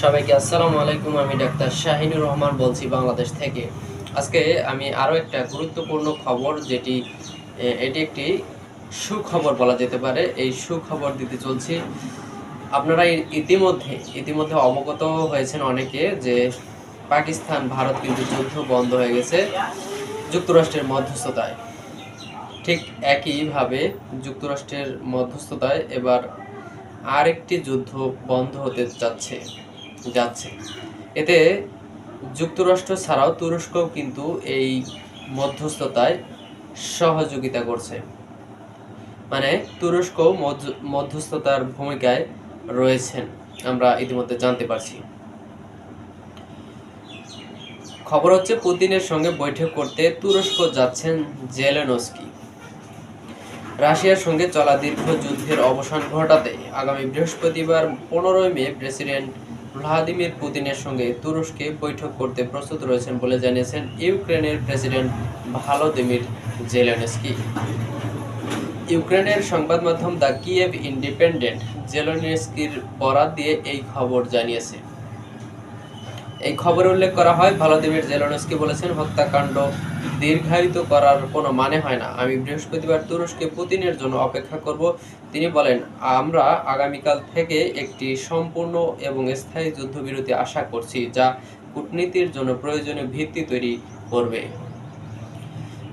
সবাইকে আসসালামু আলাইকুম, আমি ডাক্তার শাহিনুর রহমান বলছি বাংলাদেশ থেকে। আজকে আমি আরও একটা গুরুত্বপূর্ণ খবর যেটি এটি একটি সুখবর বলা যেতে পারে। এই সুখবর দিতে চলছি। আপনারা ইতিমধ্যে ইতিমধ্যে অবগত হয়েছেন অনেকে যে পাকিস্তান, ভারত কিন্তু যুদ্ধ বন্ধ হয়ে গেছে যুক্তরাষ্ট্রের মধ্যস্থতায়। ঠিক একইভাবে যুক্তরাষ্ট্রের মধ্যস্থতায় এবার আরেকটি যুদ্ধ বন্ধ হতে যাচ্ছে। যাচ্ছে। এতে যুক্তরাষ্ট্র ছাড়াও তুরস্কও কিন্তু এই মধ্যস্থতায় সহযোগিতা করছে। মানে তুরস্ক মধ্যস্থতার ভূমিকায় রয়েছেন, আমরা ইতিমধ্যে জানতে পারছি। খবর হচ্ছে, পুতিনের সঙ্গে বৈঠক করতে তুরস্ক যাচ্ছেন জেলেনস্কি। রাশিয়ার সঙ্গে চলা দীর্ঘ যুদ্ধের অবসান ঘটাতে আগামী বৃহস্পতিবার পনেরোই মে প্রেসিডেন্ট ভ্লাদিমির পুতিনের সঙ্গে তুরস্কে বৈঠক করতে প্রস্তুত রয়েছেন বলে জানিয়েছেন ইউক্রেনের প্রেসিডেন্ট ভালোদিমির জেলেনস্কি। ইউক্রেনের সংবাদ মাধ্যম দ্য কিয়েভ ইন্ডিপেন্ডেন্ট জেলেনস্কির বরাত দিয়ে এই খবর জানিয়েছে। এই খবরে উল্লেখ করা হয়, ভলাদিমির জেলনস্কি বলেছেন, হত্যাকাণ্ড দীর্ঘায়িত করার কোনো মানে হয় না। আমি বৃহস্পতিবার তুরস্কে পুতিনের জন্য অপেক্ষা করব। তিনি বলেন, আমরা আগামীকাল থেকে একটি সম্পূর্ণ এবং স্থায়ী যুদ্ধবিরতি আশা করছি, যা কূটনীতির জন্য প্রয়োজনীয় ভিত্তি তৈরি করবে।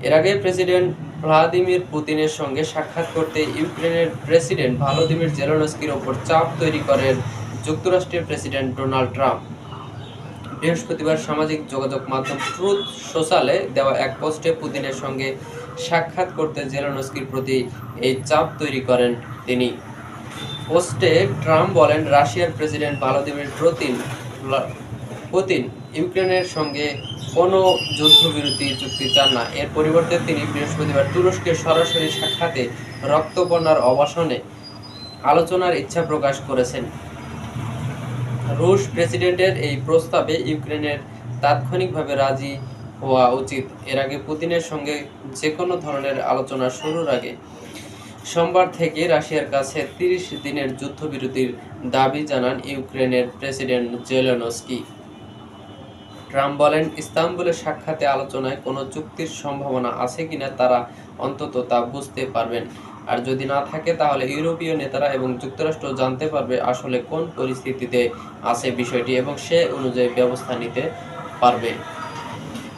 এর আগে প্রেসিডেন্ট ভ্লাদিমির পুতিনের সঙ্গে সাক্ষাৎ করতে ইউক্রেনের প্রেসিডেন্ট ভলোদিমির জেলনস্কির ওপর চাপ তৈরি করেন যুক্তরাষ্ট্রের প্রেসিডেন্ট ডোনাল্ড ট্রাম্প। বৃহস্পতিবার সামাজিক যোগাযোগ মাধ্যম ট্রুথ সোশ্যালে দেওয়া এক পোস্টে পুতিনের সঙ্গে সাক্ষাৎ করতে জেলেনস্কির প্রতি এই চাপ তৈরি করেন তিনি। পোস্টে ট্রাম্প বলেন, রাশিয়ার প্রেসিডেন্ট ভলোদিমির পুতিন পুতিন ইউক্রেনের সঙ্গে কোনো যুদ্ধবিরতি চুক্তি চান না। এর পরিবর্তে তিনি বৃহস্পতিবার তুরস্কের সরাসরি সাক্ষাতে রক্তবন্যার অবসানে আলোচনার ইচ্ছা প্রকাশ করেছেন। রুশ প্রেসিডেন্টের এই প্রস্তাবে ইউক্রেনের তাৎক্ষণিকভাবে রাজি হওয়া উচিত। এর আগে পুতিনের সঙ্গে যে কোনো ধরনের আলোচনা শুরুর আগে সোমবার থেকে রাশিয়ার কাছে তিরিশ দিনের যুদ্ধবিরতির দাবি জানান ইউক্রেনের প্রেসিডেন্ট জেলেনস্কি। ট্রাম্প বলেন, ইস্তাম্বুলের সাক্ষাতে আলোচনায় কোনো চুক্তির সম্ভাবনা আছে কিনা তারা অন্তত তা বুঝতে পারবেন। আর যদি না থাকে, তাহলে ইউরোপীয় নেতারা এবং যুক্তরাষ্ট্র জানতে পারবে আসলে কোন পরিস্থিতিতে আছে বিষয়টি এবং সে অনুযায়ী ব্যবস্থা নিতে পারবে।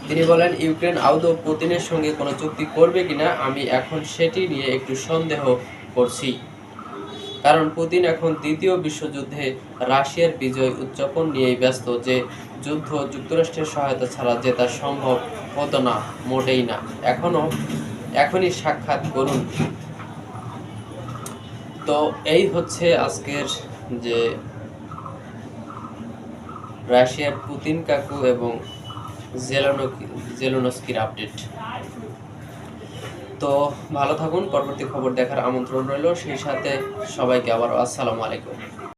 তিনি বলেন, ইউক্রেন আদৌ পুতিনের সঙ্গে কোনো চুক্তি করবে কিনা, আমি এখন সেটি নিয়ে একটু সন্দেহ করছি। কারণ পুতিন এখন দ্বিতীয় বিশ্বযুদ্ধে রাশিয়ার বিজয় উদযাপন নিয়েই ব্যস্ত, যে যুদ্ধ যুক্তরাষ্ট্রের সহায়তা ছাড়া জেতা সম্ভব হতো না, মোটেই না। এখনও এখনই সাক্ষাৎ করুন। তো এই হচ্ছে আজকের যে রাশিয়ার পুতিন কাকু এবং জেলানো- জেলোনস্কির আপডেট। তো ভালো থাকুন, পরবর্তী খবর দেখার আমন্ত্রণ রইল। সেই সাথে সবাইকে আবার আসসালামু আলাইকুম।